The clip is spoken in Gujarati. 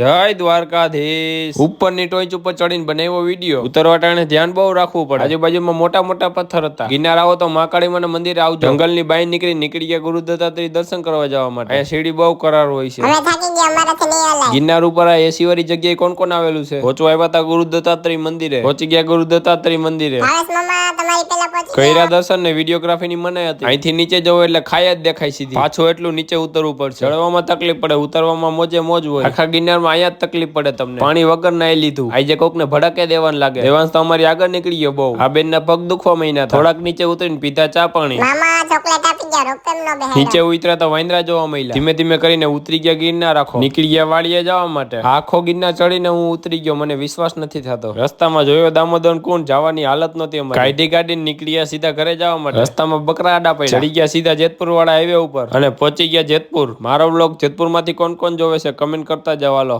જય દ્વારકાધીશ. ઉપરની ટોચ ઉપર ચડીને બનાવ્યો વીડિયો. ઉતરવા ટાણે ધ્યાન બહુ રાખવું પડે. આજુબાજુમાં મોટા મોટા પથ્થર હતા. ગિરનાર આવો તો મહાકાળી માના મંદિરે આવજો. જંગલની બાઈ નીકળી નીકળી ગયા ગુરુ દત્તાત્રી દર્શન કરવા જવા માટે. અહીંયા સીડી બહુ કરાર હોય છે. અમે થાકી ગયા અમારાથી નહીં હલાય. ગિરનાર ઉપર આ એસી વાળી જગ્યાએ કોણ કોણ આવેલું છે? પહોંચવા આવ્યા હતા ગુરુ દત્તાત્રી મંદિરે. પહોંચી ગયા ગુરુ દત્તાત્રી મંદિરે કૈરા દર્શન ને વિડીયોગ્રાફી ની મનાઈ હતી. અહીંથી નીચે જવો એટલે ખાય જ દેખાય સીધી. પાછું એટલું નીચે ઉતરવું પડશે. ચડવામાં તકલીફ પડે ઉતરવામાં મોજે મોજ હોય. આખા ગિરનારમાં અહીંયા તકલીફ પડે તમને. પાણી વગર નાઈ લીધું. આજે કોક ને ભડકે દેવાનું લાગે. દેવાંશ તો અમારી આગળ નીકળી ગયો બહુ. આ બેન ના પગ દુખવા મહિના થોડાક નીચે ઉતરીને પીધા ચા પાણી. મામા ચોકલેટ આપી ગયા રોપેમ નો બેહાડો. નીચે ઉતર્યા તો વાંદરા જોવા મળ્યા ધીમે ધીમે કરીને ઉતરી ગયા ગિરનાર આખો નીકળી ગયા વાડીએ જવા માટે. આખો ગિરનાર ચડીને હું ઉતરી ગયો. મને વિશ્વાસ નથી થતો. રસ્તામાં જોયો દામોદર કુંડ જવાની હાલત નહોતી અમારી. કાઢી કાઢીને નીકળી ગયા સીધા ઘરે જવા માટે. રસ્તામાં બકરા આડા પડ્યા. ચડી ગયા સીધા જેતપુર વાળા હાઈવે ઉપર. અને પહોંચી ગયા જેતપુર. મારો બ્લોગ જેતપુરમાંથી કોણ કોણ જોવે છે કમેન્ટ કરતા જવાલો